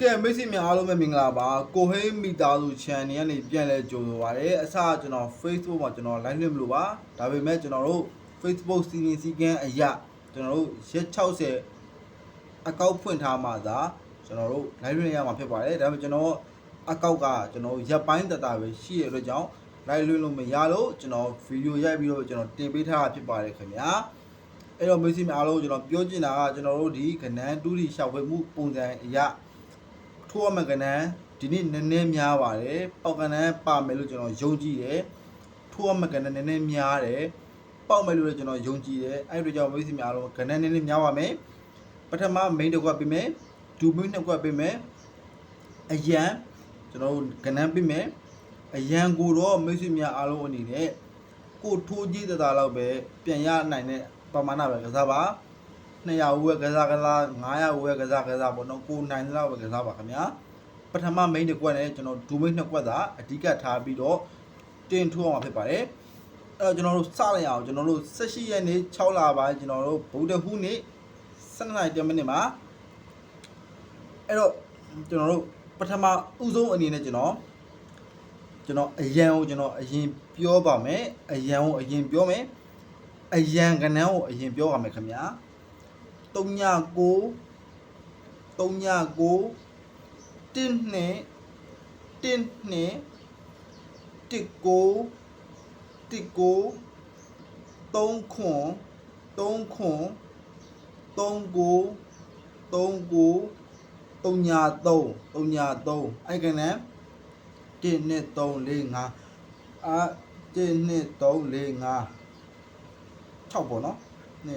ကဲမိတ်ဆွေများအားလုံးပဲမင်္ဂလာပါကိုဟိန်းမိသားစု channel ကနေပြန်လဲကြိုဆိုပါရစေအစကျွန်တော် Facebook မှာကျွန်တော် live လွှင့်မလို့ပါဒါပေမဲ့ကျွန်တော်တို့ Facebook စီရင်စည်းကမ်းအရာကျွန်တော်တို့ရက်60အကောက်ဖွင့်ထားမှသာကျွန်တော်တို့ live လွှင့်ရမှာဖြစ်ပါတယ်ဒါပေမဲ့ကျွန်တော်အကောက်ကကျွန်တော်ရက်ပိုင်းတတပဲရှိရတဲ့အတွက်ကြောင့် live လွှင့်လို့မရလို့ကျွန်တော်ဗီဒီယိုရိုက်ပြီးတော့ကျွန်တော်တင်ပေးထားတာဖြစ်ပါတယ်ခင်ဗျာအဲ့တော့မိတ်ဆွေများအားလုံးကျွန်တော်ပြောချင်တာကကျွန်တော်တို့ဒီကနန်းတူးတီရှောက်ဝဲမှုပုံစံအရာ ထိုးရမယ့်ကနန်းဒီနေ့နည်းနည်းများပါတယ်ပေါက်ကနန်းပါမယ်လို့ကျွန်တော်ယုံကြည်တယ်ထိုးရမယ့်ကနန်းနည်းနည်းများတယ်ပေါက်မယ်လို့လည်းကျွန်တော်ယုံကြည်တယ်အဲ့ဒီကြောင့်မိတ်ဆွေများအားလုံးကနန်းနည်းနည်းများပါမယ်ပထမ main တစ်ခွက်ပေးမယ်ဒူ main နှစ်ခွက်ပေးမယ်အရန်ကျွန်တော်တို့ကနန်းပေးမယ်အရန်ကိုတော့မိတ်ဆွေများအားလုံးအနေနဲ့ကိုထိုးကြည့်တတာလောက်ပဲပြန်ရနိုင်တဲ့ပမာဏပဲကစားပါ 200ဝက်ကစားကစား900ဝက်ကစားကစားပေါ့နော်ကိုနိုင်လောက်ပဲကစားပါခင်ဗျာပထမ main တစ်ကွက်နဲ့ကျွန်တော်ဒူ main နှစ်ကွက်သာအဓိကထားပြီးတော့တင်ထိုးအောင်ဖြစ်ပါတယ်အဲ့တော့ကျွန်တော်တို့စလိုက်အောင်ကျွန်တော်တို့18ရက်နေ့6လပိုင်းကျွန်တော်တို့ဗုဒ္ဓဟူးနေ့12နာရီ10မိနစ်မှာအဲ့တော့ကျွန်တော်တို့ပထမဥဆုံးအနေနဲ့ကျွန်တော်ကျွန်တော်အရန်ကိုကျွန်တော်အရင်ပြောပါမယ်အရန်ကိုအရင်ပြောမယ်အရန်ကနန်းကိုအရင်ပြောရမယ်ခင်ဗျာ 39 39တင်းနဲ့တင်းနဲ့တစ်ကိုတစ်ကို3ခွန်3ခွန်3ကို3ကို3ညာ3 3ညာ3အဲ့ကနန်း1နဲ့3 4 5အာ1နဲ့3 4 5 6ပေါ့နော်2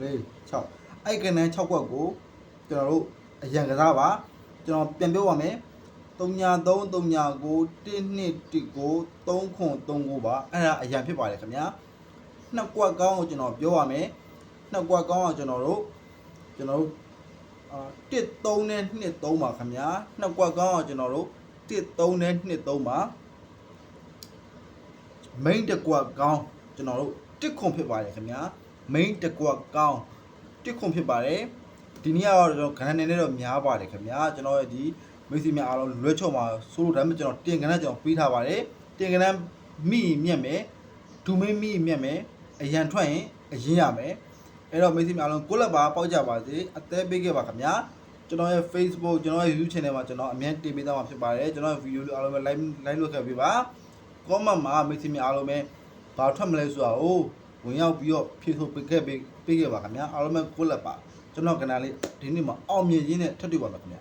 4 6 အဲ့ကနန်း6ကွက်ကိုကျွန်တော်တို့အရန်ကစားပါကျွန်တော်ပြန်ပြောပါမယ်3ညာ3 3ညာကို1 2 1ကို3ခွန်3ကိုပါအဲ့ဒါအရန်ဖြစ်ပါတယ်ခင်ဗျာနှစ်ကွက်ကောင်းကိုကျွန်တော်ပြောပါမယ်နှစ်ကွက်ကောင်းကကျွန်တော်တို့ကျွန်တော်တို့အာ1 3နဲ့2 3ပါခင်ဗျာနှစ်ကွက်ကောင်းကကျွန်တော်တို့1 3နဲ့2 3ပါ main တစ်ကွက်ကောင်းကျွန်တော်တို့တစ်ခွန်ဖြစ်ပါတယ်ခင်ဗျာ main တစ်ကွက်ကောင်း တစ်ခွန်ဖြစ်ပါတယ်ဒီနေ့ကတော့ကျွန်တော်ခဏနေနေတော့များပါတယ်ခင်ဗျာကျွန်တော်ရဲ့ဒီမိတ်ဆွေများအားလုံးလွှဲချော်မှာဆိုလို့ဒါပေမဲ့ကျွန်တော်တင်ကနန်းကျွန်တော်ပေးထားပါတယ်တင်ကနန်းမိမြက်မယ်ဒူမင်းမိမြက်မယ်အရန်ထွက်ရင်အရင်ရမယ်အဲ့တော့မိတ်ဆွေများအားလုံးကိုလက်ပါပေါက်ကြပါစေအသေးပေးခဲ့ပါခင်ဗျာကျွန်တော်ရဲ့ Facebook ကျွန်တော်ရဲ့ YouTube channel မှာကျွန်တော်အမြဲတင်ပေးသားမှာဖြစ်ပါတယ်ကျွန်တော်ရဲ့ video လေးအားလုံးပဲ live live လုပ်ခဲ့ပေးပါ comment မှာမိတ်ဆွေများအားလုံးပဲဘာထွက်မလဲဆိုတာကို ဝင်ရောက်ပြီးတော့ဖြည့်ဆို့ပေးခဲ့ပေးပေးခဲ့ပါခင်ဗျာအားလုံးပဲကိုလက်ပါကျွန်တော်ကဏ္ဍလေးဒီနေ့မှာအောင်မြင်ရင်းနဲ့ထပ်တွေ့ပါမယ်ခင်ဗျာ